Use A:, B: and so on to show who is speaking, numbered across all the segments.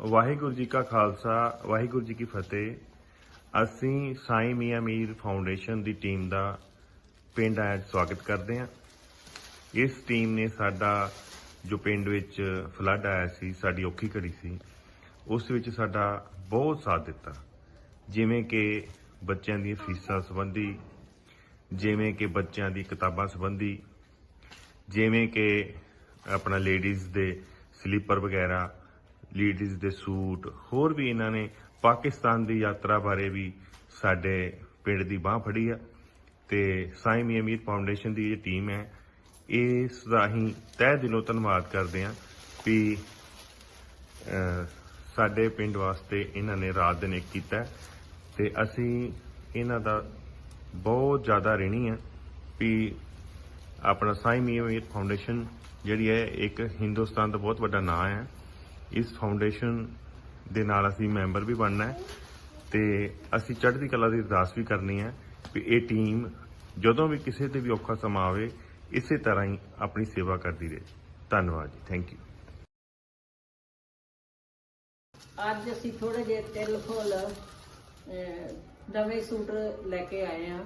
A: ਵਾਹਿਗੁਰੂ ਜੀ ਕਾ ਖਾਲਸਾ, ਵਾਹਿਗੁਰੂ ਜੀ ਕੀ ਫਤਿਹ। ਅਸੀਂ ਸਾਈਂ ਮੀਆਂ ਮੀਰ ਫਾਊਂਡੇਸ਼ਨ ਦੀ ਟੀਮ ਦਾ ਪਿੰਡ ਆਇਆ ਸਵਾਗਤ ਕਰਦੇ ਹਾਂ। ਇਸ ਟੀਮ ਨੇ ਸਾਡਾ ਜੋ ਪਿੰਡ ਵਿੱਚ ਫਲੱਡ ਆਇਆ ਸੀ, ਸਾਡੀ ਔਖੀ ਘੜੀ ਸੀ, ਉਸ ਵਿੱਚ ਸਾਡਾ ਬਹੁਤ ਸਾਥ ਦਿੱਤਾ। ਜਿਵੇਂ ਕਿ ਬੱਚਿਆਂ ਦੀਆਂ ਫੀਸਾਂ ਸੰਬੰਧੀ, ਜਿਵੇਂ ਕਿ ਬੱਚਿਆਂ ਦੀ ਕਿਤਾਬਾਂ ਸੰਬੰਧੀ, ਜਿਵੇਂ ਕਿ ਆਪਣਾ ਲੇਡੀਜ਼ ਦੇ ਸਲੀਪਰ ਵਗੈਰਾ ਲੇਡੀਜ਼ ਦੇ ਸੂਟ, ਹੋਰ ਵੀ ਇਹਨਾਂ ਨੇ ਪਾਕਿਸਤਾਨ ਦੀ ਯਾਤਰਾ ਬਾਰੇ ਵੀ ਸਾਡੇ ਪਿੰਡ ਦੀ ਬਾਹ ਫੜੀ ਆ ਤੇ ਸਾਈਂ ਮੀਆਂ ਮੀਰ ਫਾਊਂਡੇਸ਼ਨ ਦੀ ਇਹ ਟੀਮ ਹੈ, ਇਸ ਦਾ ਅਸੀਂ ਤਹਿ ਦਿਲੋਂ ਧੰਨਵਾਦ ਕਰਦੇ ਹਾਂ ਵੀ ਸਾਡੇ ਪਿੰਡ ਵਾਸਤੇ ਇਹਨਾਂ ਨੇ ਰਾਤ ਦਿਨ ਇੱਕ ਕੀਤਾ ਹੈ ਤੇ ਅਸੀਂ ਇਹਨਾਂ ਦਾ ਬਹੁਤ ਜ਼ਿਆਦਾ ਰਹਿਣੀ ਆ ਵੀ ਆਪਣਾ ਸਾਈਂ ਮੀਆਂ ਮੀਰ ਫਾਊਂਡੇਸ਼ਨ ਜਿਹੜੀ ਹੈ, ਇੱਕ ਹਿੰਦੁਸਤਾਨ ਦਾ ਬਹੁਤ ਵੱਡਾ ਨਾਂ ਹੈ। ਇਸ ਫਾਊਂਡੇਸ਼ਨ ਦੇ ਨਾਲ ਅਸੀਂ ਮੈਂਬਰ ਵੀ ਬਣਨਾ ਹੈ ਤੇ ਅਸੀਂ ਚੜ੍ਹਦੀ ਕਲਾ ਦੀ ਅਰਦਾਸ ਵੀ ਕਰਨੀ ਹੈ ਵੀ ਇਹ ਟੀਮ ਜਦੋਂ ਵੀ ਕਿਸੇ ਤੇ ਵੀ ਔਖਾ ਸਮਾਂ ਆਵੇ, ਇਸੇ ਤਰ੍ਹਾਂ ਹੀ ਆਪਣੀ ਸੇਵਾ ਕਰਦੀ ਰਹੇ। ਧੰਨਵਾਦ ਜੀ। ਥੈਂਕ ਯੂ
B: ਅੱਜ ਅਸੀਂ ਥੋੜੇ ਜਿਹੇ ਤਿਲ ਫੁੱਲ ਨਵੇਂ ਸੂਟ ਲੈ ਕੇ ਆਏ ਆ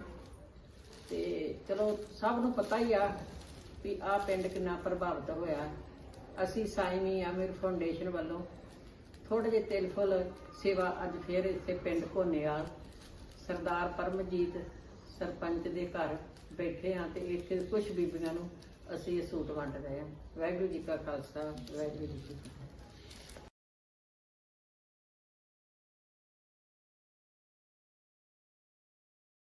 B: ਤੇ ਚਲੋ, ਸਭ ਨੂੰ ਪਤਾ ਹੀ ਆ ਵੀ ਆ ਪਿੰਡ ਕਿੰਨਾ ਪ੍ਰਭਾਵਿਤ ਹੋਇਆ। ਅਸੀਂ ਸਾਈਮੀ ਆਮਿਰ ਫਾਊਂਡੇਸ਼ਨ ਵੱਲੋਂ। ਥੋੜੇ ਜਿਹੇ ਤਿਲ ਫੁੱਲ ਸੇਵਾ ਅੱਜ ਫੇਰ ਇੱਥੇ ਪਿੰਡ ਘੋਨੇਵਾਲ ਸਰਦਾਰ ਪਰਮਜੀਤ ਸਰਪੰਚ ਦੇ ਘਰ ਬੈਠੇ ਆ ਤੇ ਇੱਥੇ ਕੁਝ ਬੀਬੀਆਂ ਨੂੰ ਅਸੀਂ ਇਹ ਸੂਟ ਵੰਡ ਰਹੇ ਆ। ਵਾਹਿਗੁਰੂ ਜੀ ਕਾ ਖਾਲਸਾ, ਵਾਹਿਗੁਰੂ ਜੀ ਕੀ ਫਤਿਹ।